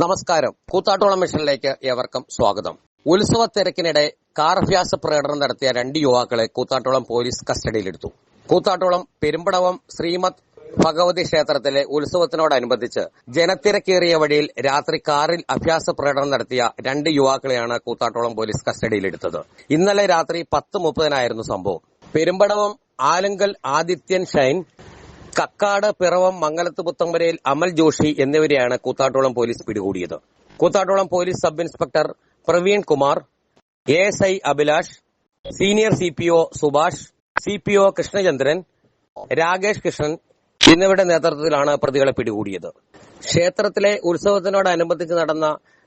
നമസ്കാരം. കൂത്താട്ടോളം മിഷനിലേക്ക് ഏവർക്കും സ്വാഗതം. ഉത്സവ തിരക്കിനിടെ കാർ അഭ്യാസ പ്രകടനം നടത്തിയ രണ്ട് യുവാക്കളെ കൂത്താട്ടോളം പോലീസ് കസ്റ്റഡിയിലെടുത്തു. കൂത്താട്ടോളം പെരുമ്പടവം ശ്രീമത് ഭഗവതി ക്ഷേത്രത്തിലെ ഉത്സവത്തിനോടനുബന്ധിച്ച് ജനത്തിരക്കേറിയ വഴിയിൽ രാത്രി കാറിൽ അഭ്യാസ പ്രകടനം നടത്തിയ രണ്ട് യുവാക്കളെയാണ് കൂത്താട്ടോളം പോലീസ് കസ്റ്റഡിയിലെടുത്തത്. ഇന്നലെ രാത്രി പത്ത് മുപ്പതിനായിരുന്നു സംഭവം. പെരുമ്പടവം ആലുങ്കൽ ആദിത്യൻ ഷൈൻ കക്കാട് പിറവം മംഗലത്ത് പുത്തമ്പരയിൽ അമൽ ജോഷി എന്നിവരെയാണ് കൂത്താട്ടോളം പോലീസ് പിടികൂടിയത്. Koothattukulam police sub inspector Praveen Kumar A S I Abhilash senior C P O Subhash C P O Krishnachandran Rakesh Krishnan എന്നിവരുടെ നേതൃത്വത്തിലാണ് പ്രതികളെ പിടികൂടിയത്. ക്ഷേത്രത്തിലെ ഉത്സവത്തിനോടനുബന്ധിച്ച് നടന്ന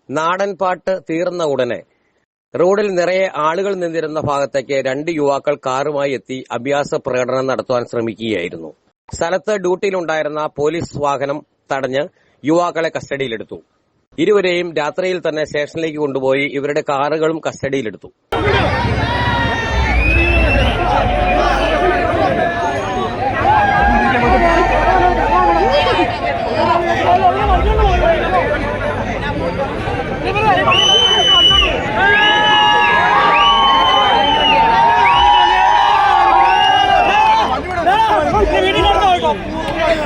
നാടൻ പാട്ട് തീർന്ന ഉടനെ റോഡിൽ നിറയെ ആളുകൾ നിന്നിരുന്ന ഭാഗത്തേക്ക് രണ്ട് യുവാക്കൾ കാറുമായി എത്തി അഭ്യാസ പ്രകടനം നടത്തുവാൻ ശ്രമിക്കുകയായിരുന്നു. സ്ഥലത്ത് ഡ്യൂട്ടിയിലുണ്ടായിരുന്ന പോലീസ് വാഹനം തടഞ്ഞ് യുവാക്കളെ കസ്റ്റഡിയിലെടുത്തു. ഇരുവരെയും രാത്രിയിൽ തന്നെ സ്റ്റേഷനിലേക്ക് കൊണ്ടുപോയി ഇവരുടെ കാറുകളും കസ്റ്റഡിയിലെടുത്തു. Thank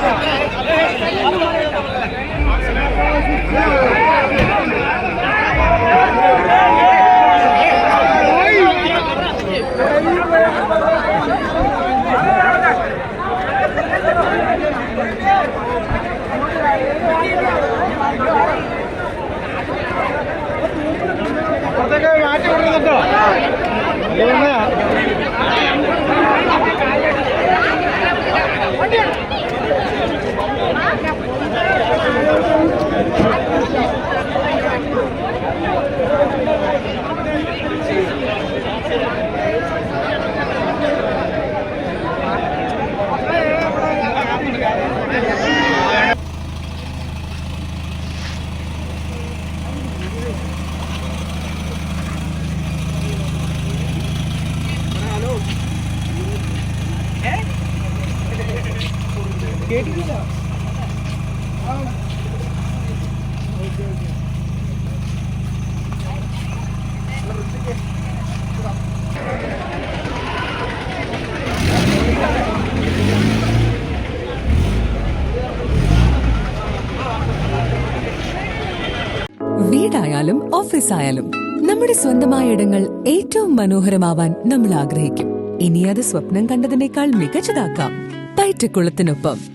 you. Поехали! വീടായാലും ഓഫീസ് ആയാലും നമ്മുടെ സ്വന്തമായ ഇടങ്ങൾ ഏറ്റവും മനോഹരമാവാൻ നമ്മൾ ആഗ്രഹിക്കും. ഇനി അത് സ്വപ്നം കണ്ടതിനേക്കാൾ മികച്ചതാക്കാം. പയറ്റക്കുളത്തിനൊപ്പം